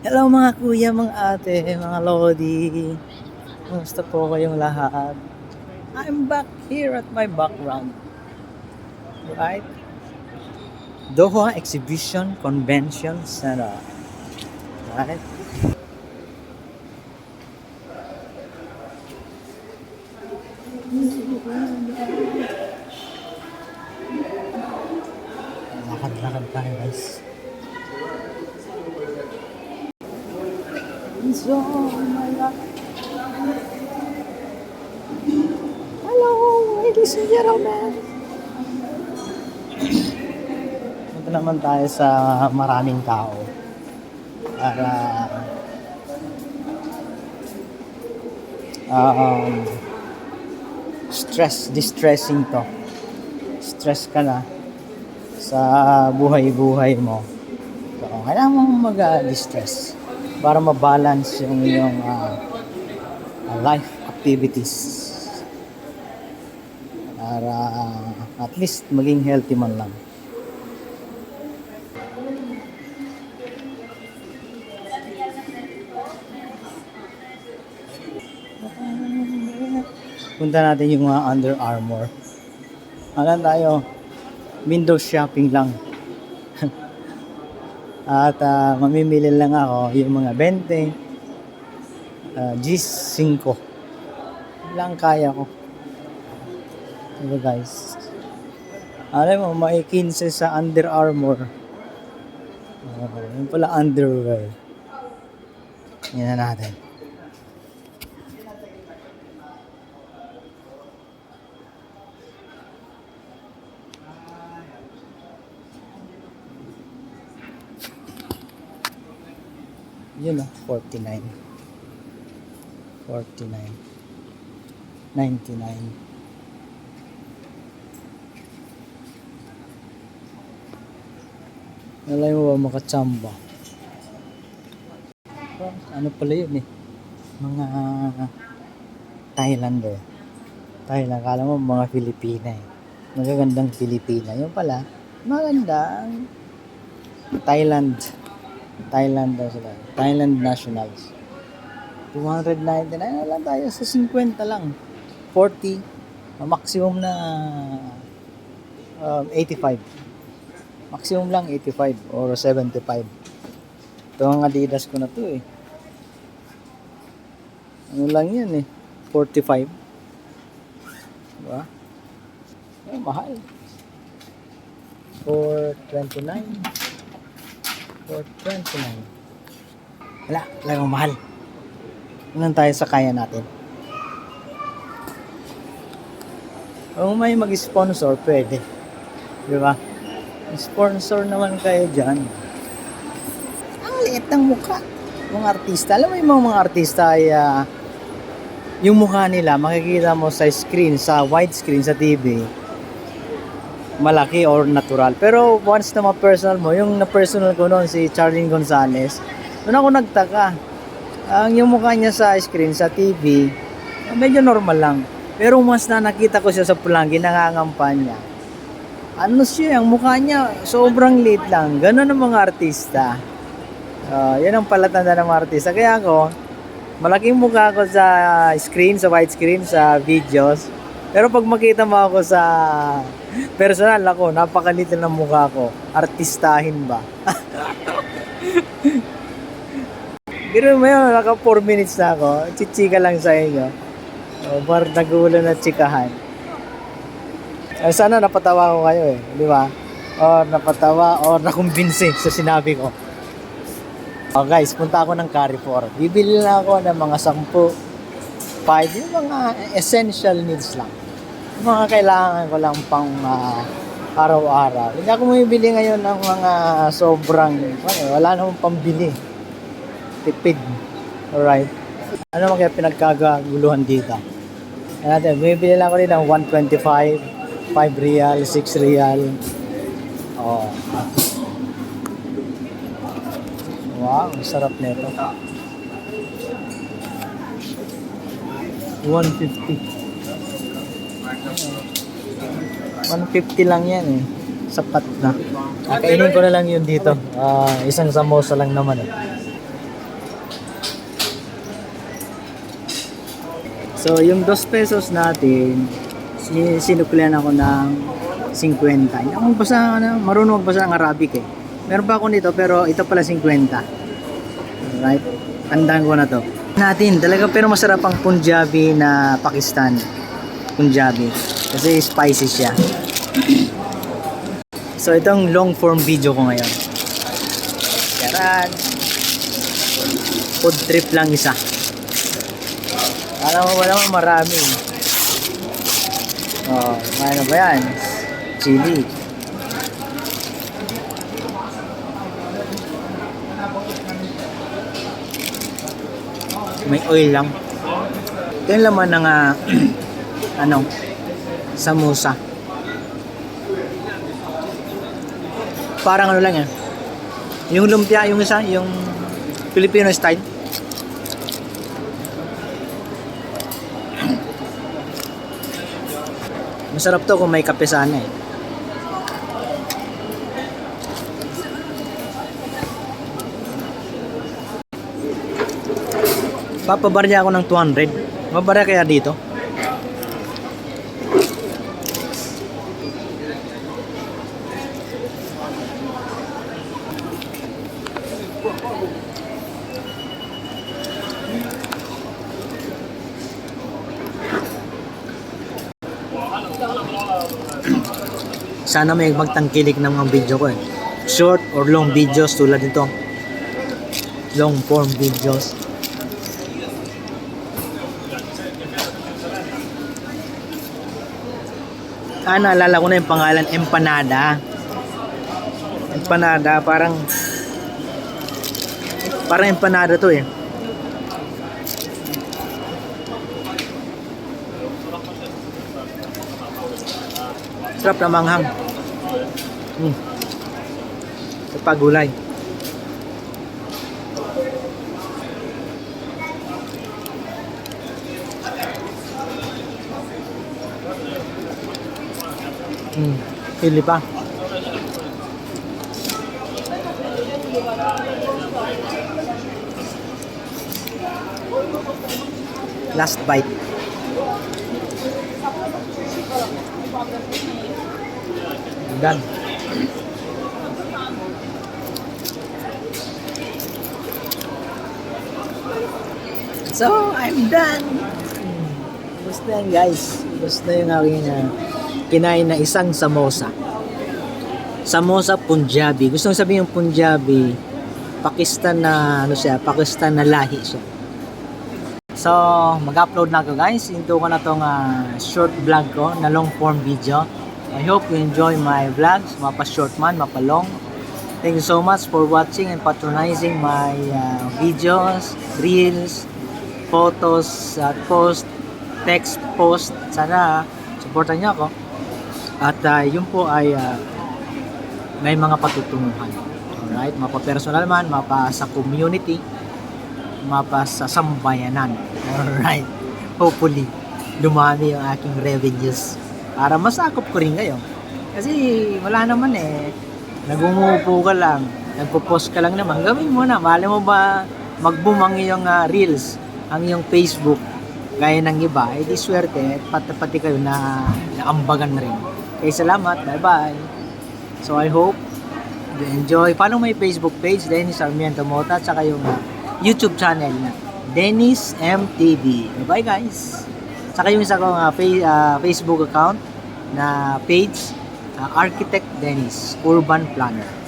Hello mga kuya, mga ate, mga lodi. Kumusta po kayong lahat? I'm back here at my background. Right? Doha Exhibition Convention Center. Right? Lakad-lakad tayo guys. So, my God. Hello, ladies and gentlemen. Punta naman tayo sa maraming tao para um, stress, distressing to. Stress ka na sa buhay-buhay mo. So, kailangan mong mag-distress para ma-balance yung iyong ah, ah, life activities. Para ah, at least maging healthy man lang. Punta natin yung mga Under Armour. Alam tayo, window shopping lang. At ah, mamimili lang ako yung mga 20, uh, G5. Lang kaya ko. Diba guys? Alam mo, may 15 sa Under Armour. Oh, yun pala underwear. Yan na natin. Yun oh, 49. 49. 99. Alam mo ba makatsamba? Oh, Ano pala yun eh? Mga Thailander. Thailand. Kala mo mga Pilipina eh. Magagandang Pilipina. Yung pala, magandang Thailand. Thailand daw sila. Thailand nationals. 299 na lang tayo sa 50 lang. 40. uh, Maximum na um, 85. Maximum lang 85 or 75. Ito ang Adidas ko na to eh. Ano lang yan eh. 45. Diba? Eh, mahal. 429. 429. Wala, wala yung mahal. Ilan tayo sa kaya natin? Kung may mag-sponsor, pwede. Di ba? Sponsor naman kayo dyan. Ang liit ng mukha. Mga artista. Alam mo yung mga, mga artista ay ah, yung mukha nila, makikita mo sa screen, sa widescreen, sa TV, malaki or natural. Pero once na ma-personal mo, yung na-personal ko noon, si Charlene Gonzalez, doon ako nagtaka. Ang yung mukha niya sa screen, sa TV, medyo normal lang. Pero once na nakita ko siya sa pulanggi, nangangampan niya. Ano siya, ang mukha niya, sobrang liit lang. Ganon ang mga artista. Ah, yan ang palatanda ng mga artista. Kaya ako, malaking mukha ko sa screen, sa widescreen, sa videos. Pero pag makita mo ako sa personal ako, napakaliit ng mukha ko. Artistahin ba? Pero mo yun, naka 4 minutes na ako. Chichika lang sa inyo. O, bar nagulan na chikahan. Eh, sana napatawa ko kayo eh. Di ba? Or napatawa or nakumbinsi sa sinabi ko. Oh guys, punta ako ng Carrefour. Bibili lang ako ng mga 10, 5, yung mga essential needs lang. Mga kailangan ko lang pang ah, araw-araw. Hindi ako bumibili ngayon ng mga sobrang, ano, wala namang pambili. Tipid. Alright. Ano naman kaya pinagkaguluhan dito? Ano natin, bumibili lang ako rin ng 125, 5 real, 6 real. Oh. Wow, ang sarap nito. 150. 150 lang yan eh. Sapat na. Ah, Kainin ko na lang yun dito. Uh, isang samosa lang naman eh. So, yung 2 pesos natin, sinuklian ako ng 50. Hindi ako magbasa, ano, marunong magbasa ng Arabic eh. Meron pa ako nito, pero ito pala 50. Alright, tandaan ko na to. Natin, talaga pero masarap ang Punjabi na Pakistan. Punjabi. Kasi spicy siya. So, itong long form video ko ngayon. Yaran. Food trip lang isa. Alam mo ba naman marami. Oh, ano ba yan? Chili. May oil lang. Ito yung laman ng ah, ano, samosa. Parang ano lang yan. Yung lumpia, yung isa, yung Filipino style. Masarap to kung may kape sana eh. Papabarya ako ng 200. Mabarya kaya dito? Sana may magtangkilik ng mga video ko eh. Short or long videos tulad nito. Long form videos. Ah, naalala ko na yung pangalan, empanada. Empanada, parang parang empanada to eh. Sarap na manghang. Mm. Sa pagulay. Mm. Pili pa. Last bite. Done. So, I'm done. Basta yan guys. Basta yung aking uh, kinain na isang samosa. Samosa Punjabi. Gusto kong sabihin yung Punjabi, Pakistan na, ano siya, Pakistan na lahi siya. So, mag-upload na ako guys. Into ko na tong ah, short vlog ko na long form video. I hope you enjoy my vlogs, mapa short man, mapa long. Thank you so much for watching and patronizing my ah, videos, reels, photos, at post, text post. Sana supportan niyo ako. At ah, yun po ay ah, may mga patutunguhan. Alright? Mapa personal man, mapa sa community, mapa sa sambayanan. Alright? Hopefully, dumami yung aking revenues para masakop ko rin kayo. Kasi wala naman eh. Nagumupo ka lang, nagpo-post ka lang naman. Gawin mo na. Mali mo ba mag-boom ang iyong ah, reels, ang iyong Facebook, gaya ng iba, eh di swerte, pati, pati kayo na naambagan rin. Okay, salamat. Bye-bye. So I hope you enjoy. Follow my Facebook page, Dennis Armiento Mota, at saka yung ah, YouTube channel na Dennis MTV. Bye guys! Saka yung isa kong ah, fa- ah, Facebook account na page, ah, Architect Dennis, Urban Planner.